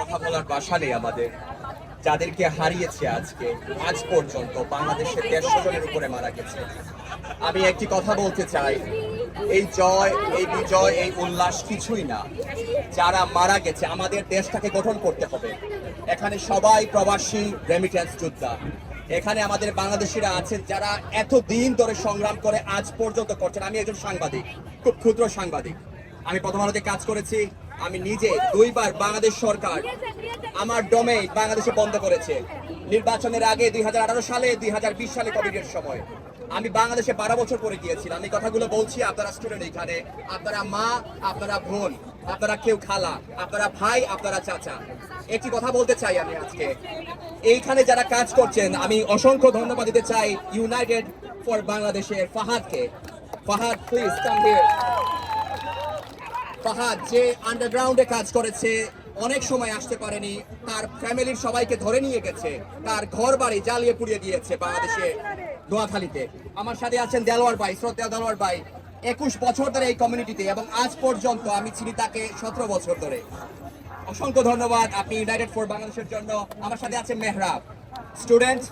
কথা বলার ভাষা নেই আমাদের। যাদেরকে হারিয়েছে আজকে, আজ পর্যন্ত বাংলাদেশের দেড়শো জনের উপরে মারা গেছে। আমি একটি কথা বলতে চাই, এই জয়, এই বিজয়, এই উল্লাস কিছুই না। যারা মারা গেছে, আমাদের দেশটাকে গঠন করতে হবে। এখানে সবাই প্রবাসী রেমিটেন্স যোদ্ধা। এখানে আমাদের বাংলাদেশিরা আছেন যারা এত দিন ধরে সংগ্রাম করে, আজ পর্যন্ত করছেন। আমি একজন সাংবাদিক, খুব ক্ষুদ্র সাংবাদিক। আমি প্রথম আলোতে কাজ করেছি, আমি নিজে দুইবার বাংলাদেশ সরকার আমার ডোমেইন বাংলাদেশে বন্ধ করেছে। নির্বাচনের আগে দুই হাজার আঠারো সালে, দুই হাজার বিশ সালে কোভিডের সময়। আমি বাংলাদেশে বারো বছর পরে গিয়েছিলাম। আমি কথাগুলো বলছি আপনারা স্টুডেন্ট এখানে। আপনারা মা, আপনারা বোন, আপনারা কেউ খালা, আপনারা ভাই, আপনারা চাচা। একটি কথা বলতে চাই আমি আজকে। এইখানে যারা কাজ করছেন, আমি অসংখ্য ধন্যবাদ দিতে চাই ইউনাইটেড ফর বাংলাদেশের ফাহাদকে। Fahad please come here Fahad যে আন্ডারগ্রাউন্ডে কাজ করেছে, অনেক সময় আসতে পারেনি। তার ফ্যামিলির সবাইকে ধরে নিয়ে গেছে। তার ঘর বাড়ি জ্বালিয়ে পুড়িয়ে দিয়েছে বাংলাদেশে নোয়াখালীতে। আমার সাথে আছেন দেলোয়ার ভাই শ্রদ্ধা দেলোয়ার ভাই। একুশ বছর ধরে এই কমিউনিটিতে এবং আজ পর্যন্ত আমি চিনি তাকে সতেরো বছর ধরে। অসংখ্য ধন্যবাদ আপনি ইউনাইটেড ফর বাংলাদেশের জন্য। আমার সাথে আছেন মেহরাব। স্টুডেন্ট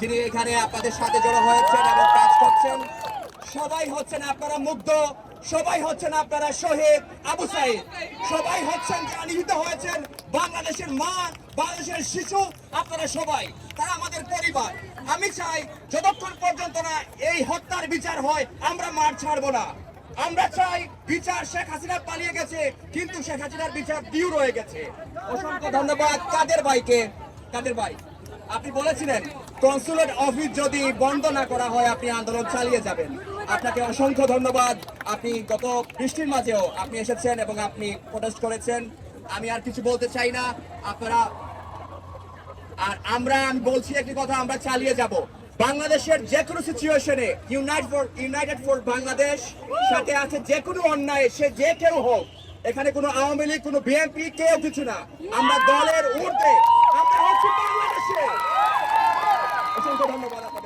যিনি এখানে আপনাদের সাথে জড়ো হয়েছেন এবং কাজ করছেন। সবাই হচ্ছেন আপনারা মুগ্ধ। সবাই হচ্ছেন আপনারা শহীদ আবু সাইদ। সবাই হচ্ছেন যারা নিহত হয়েছেন বাংলাদেশের মা, বাংলাদেশের শিশু, আপনারা সবাই, তারা আমাদের পরিবার। আমি চাই যতক্ষণ পর্যন্ত না এই হত্যার বিচার হয়, আমরা মার ছাড়বো না। আমরা চাই বিচার শেখ হাসিনা পালিয়ে গেছে, কিন্তু শেখ হাসিনার বিচার দিউ রয়ে গেছে। অসংখ্য ধন্যবাদ কাদের ভাইকে, কাদের ভাই? আপনি বলেছিলেন, কনসুলেট অফিস যদি বন্ধ না করা হয়, আপনি আন্দোলন চালিয়ে যাবেন। আপনাকে অসংখ্য ধন্যবাদ। আপনি গত বৃষ্টির মাঝেও আপনি এসেছেন এবং আপনি প্রোটেস্ট করেছেন। আমি আর কিছু বলতে চাই না। আপনারা, আর আমরা, আমি বলছি একটি কথা, আমরা চালিয়ে যাব। বাংলাদেশের যে কোনো সিচুয়েশনে unite for united for Bangladesh, সাথে আছে যে কোনো অন্যায়, সে যে কেউ হোক, এখানে কোনো আওয়ামী লীগ, কোনো বিএনপি কেউ কিছু না। আমরা দলের ঊর্ধ্বে 谢谢。我先说他们吧，吧。